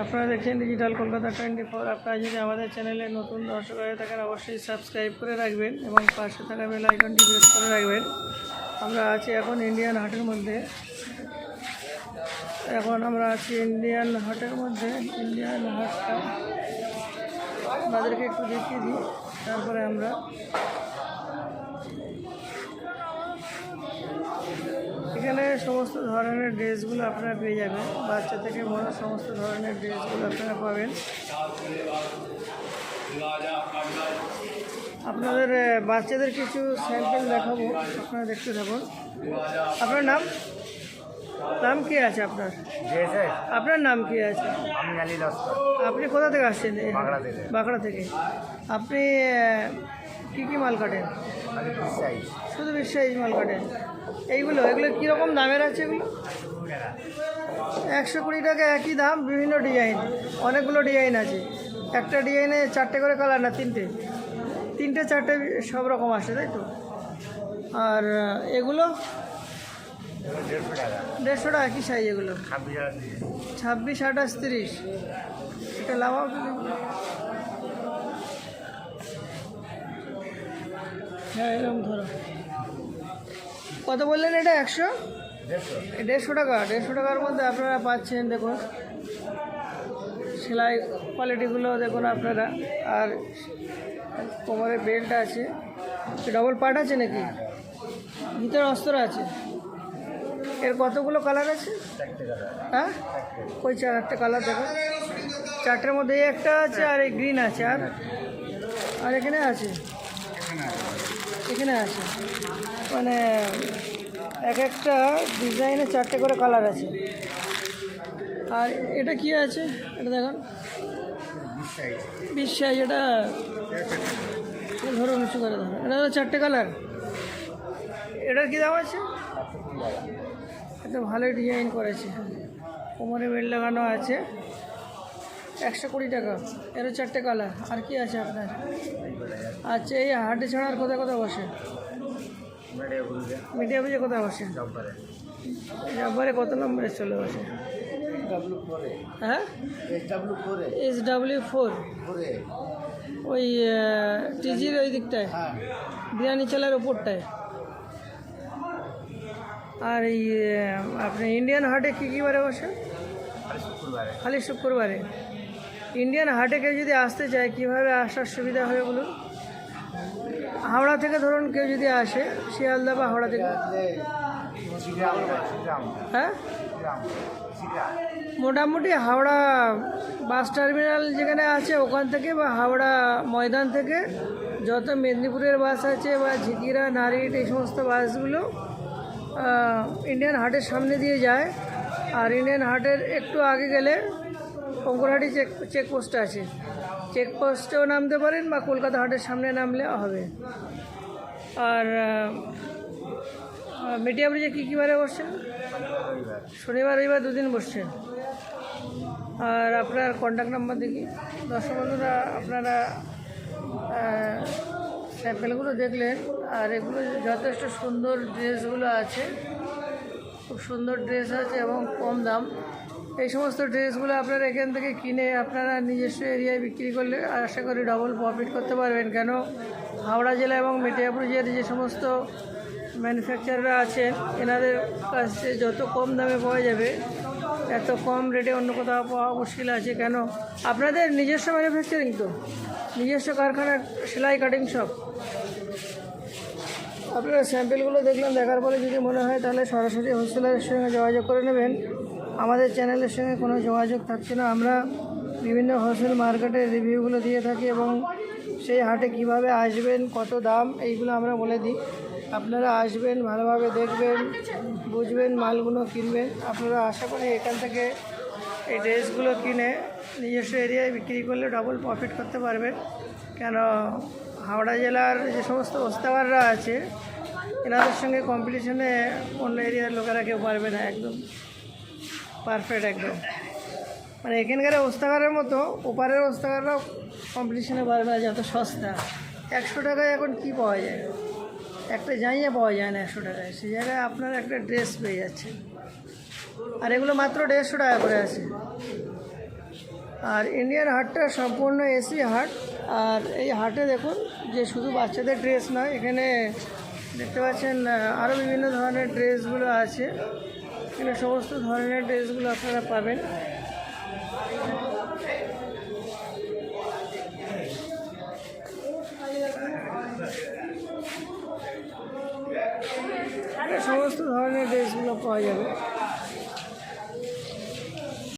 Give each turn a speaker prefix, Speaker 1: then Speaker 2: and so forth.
Speaker 1: আপনারা দেখছেন digital Kolkata twenty four আপনারা যদি আমাদের চ্যানেলে নতুন দর্শক হয়ে থাকেন, অবশ্যই সাবস্ক্রাইব করে রাখবেন এবং পাশে থাকা বেল আইকনটি প্রেস করে রাখবেন। আমরা আছি এখন ইন্ডিয়ান হাটের মধ্যে। এখন আমরা আছি ইন্ডিয়ান হাটের মধ্যে। ইন্ডিয়ান হাটটা আপনাদেরকে একটু দেখিয়ে দিই, তারপরে আমরা এখানে সমস্ত ধরনের ড্রেসগুলো আপনারা পেয়ে যাবেন। বাচ্চা থেকে বড় সমস্ত ধরনের ড্রেসগুলো আপনারা পাবেন। আপনাদের বাচ্চাদের কিছু স্যাম্পল দেখাবো আপনারা দেখতে থাকুন। আপনার নাম? নাম কি আছে আপনার? আপনার নাম কি আছে? আপনি কোথা থেকে আসছেন?
Speaker 2: বাঁকড়া থেকে।
Speaker 1: আপনি কি কি মাল কাটেন শুধু বিশ্বাস মাল কাটেন এইগুলো এগুলো কীরকম দামের আছে এগুলো? একশো কুড়ি টাকা একই দাম বিভিন্ন ডিজাইন অনেকগুলো ডিজাইন আছে। একটা ডিজাইনে চারটে করে কালার না তিনটে? তিনটে চারটে সব রকম আসে তাই তো? আর এগুলো?
Speaker 2: দেড়শো টাকা
Speaker 1: কী সাইজ এগুলো।
Speaker 2: ছাব্বিশ
Speaker 1: আঠাশ তিরিশ। এটা লাভাও হ্যাঁ এরকম ধরো। কত বললেন এটা, একশো?
Speaker 2: দেড়শো
Speaker 1: টাকা, দেড়শো টাকার মধ্যে আপনারা পাচ্ছেন, দেখুন। সেলাই কোয়ালিটিগুলো দেখুন আপনারা। আর কোমরের বেল্ট আছে। ডবল পার্ট আছে নাকি? ভিতরে অস্ত্র আছে। এর কতগুলো কালার আছে? হ্যাঁ? ওই চার একটা কালার দেখো চারটের মধ্যে একটা আছে আর এই গ্রিন আছে। আর আর এখানে আছে? এখানে আছে মানে এক একটা ডিজাইনে চারটে করে কালার আছে। আর এটা কি আছে? এটা দেখুন।
Speaker 2: বিশ্বাস
Speaker 1: বিশ্বাস এটা ধরুন উঁচু করে ধরুন এটা চারটে কালার। এটার কি দাম আছে? এটা ভালো ডিজাইন করেছে। কোমরে বেল লাগানো আছে। একশো কুড়ি টাকা। এরও চারটে কালার। আর কি আছে আপনার? আচ্ছা এই হাটে ছাড়া আর কোথায় কোথায় বসে?
Speaker 2: মিডিয়া
Speaker 1: বুঝে কোথায় বসে?
Speaker 2: জব্বারে
Speaker 1: কত নম্বরে চলে বসে? হ্যাঁ? ফোর। ওই টিজির ওই দিকটায়? বিরিয়ানি চালের ওপরটায়? আর এই আপনি ইন্ডিয়ান হাটে কী কী বারে বসে?
Speaker 2: শুক্রবারে।
Speaker 1: খালি শুক্রবারে। ইন্ডিয়ান হাটে কেউ যদি আসতে চায়, কীভাবে আসার সুবিধা হবে বলুন? হাওড়া থেকে ধরুন কেউ যদি আসে, শিয়ালদা বা হাওড়া থেকে। হ্যাঁ? মোটামুটি হাওড়া বাস টার্মিনাল যেখানে আছে, ওখান থেকে বা হাওড়া ময়দান থেকে যত মেদিনীপুরের বাস আছে বা ঝিকিরা, নারিট, এই সমস্ত বাসগুলো ইন্ডিয়ান হাটের সামনে দিয়ে যায়। আর ইন্ডিয়ান হাটের একটু আগে গেলে পঙ্করহাটি চেক চেকপোস্ট আছে। চেকপোস্টেও নামতে পারেন বা কলকাতা হাটের সামনে নামলে হবে। আর মিডিয়া ব্রিজে কী কী বারে বসছেন? শনিবার, রবিবার দুদিন বসছেন। আর আপনার কন্ট্যাক্ট নাম্বার দেখি। দর্শক বন্ধুরা, আপনারা স্যাম্পেলগুলো দেখলেন, আর এগুলো যথেষ্ট সুন্দর ড্রেসগুলো আছে। খুব সুন্দর ড্রেস আছে এবং কম দাম। এই সমস্ত ড্রেসগুলো আপনারা এখান থেকে কিনে আপনারা নিজস্ব এরিয়ায় বিক্রি করলে আশা করি ডবল প্রফিট করতে পারবেন। কেন? হাওড়া জেলা এবং মেটিয়াপুরের যে সমস্ত ম্যানুফ্যাকচাররা আছেন, এনাদের কাছে যত কম দামে পাওয়া যাবে, এত কম রেটে অন্য কোথাও পাওয়া মুশকিল আছে। কেন? আপনাদের নিজস্ব ম্যানুফ্যাকচারিং তো। নিজস্ব কারখানার সেলাই কাটিং সব আপনারা স্যাম্পেলগুলো দেখলেন দেখার পরে যদি মনে হয় তাহলে সরাসরি হোলসেলারের সঙ্গে যোগাযোগ করে নেবেন। আমাদের চ্যানেলের সঙ্গে কোনো যোগাযোগ থাকছে না। আমরা বিভিন্ন হোলসেল মার্কেটের রিভিউগুলো দিয়ে থাকি এবং সেই হাটে কীভাবে আসবেন, কত দাম, এইগুলো আমরা বলে দিই। আপনারা আসবেন, ভালোভাবে দেখবেন, বুঝবেন, মালগুলো কিনবেন। আপনারা আশা করি এখান থেকে এই ড্রেসগুলো কিনে নিজস্ব এরিয়ায় বিক্রি করলে ডবল প্রফিট করতে পারবেন। কেন হাওড়া জেলার যে সমস্ত ওস্তাগাররা আছে, এনাদের সঙ্গে কম্পিটিশনে অন্য এরিয়ার লোকেরা কেউ পারবে না, একদম পারফেক্ট একদম। মানে এখানকার ওস্তাগারের মতো ওপারের ওস্তাগাররাও কম্পিটিশনে পারবে না, যত সস্তা। একশো টাকায় এখন কি পাওয়া যায়? একটা জাইয়া পাওয়া যায় না একশো টাকায়। সেই জায়গায় আপনার একটা ড্রেস পেয়ে যাচ্ছে। আর এগুলো মাত্র দেড়শো টাকা করে আছে। আর ইন্ডিয়ান হাটটা সম্পূর্ণ এসি হাট। আর এই হাটে দেখুন, যে শুধু বাচ্চাদের ড্রেস নয়, এখানে দেখতে পাচ্ছেন আরও বিভিন্ন ধরনের ড্রেসগুলো আছে। এখানে সমস্ত ধরনের ড্রেসগুলো আপনারা পাবেন। সমস্ত ধরনের ড্রেসগুলো পাওয়া যাবে।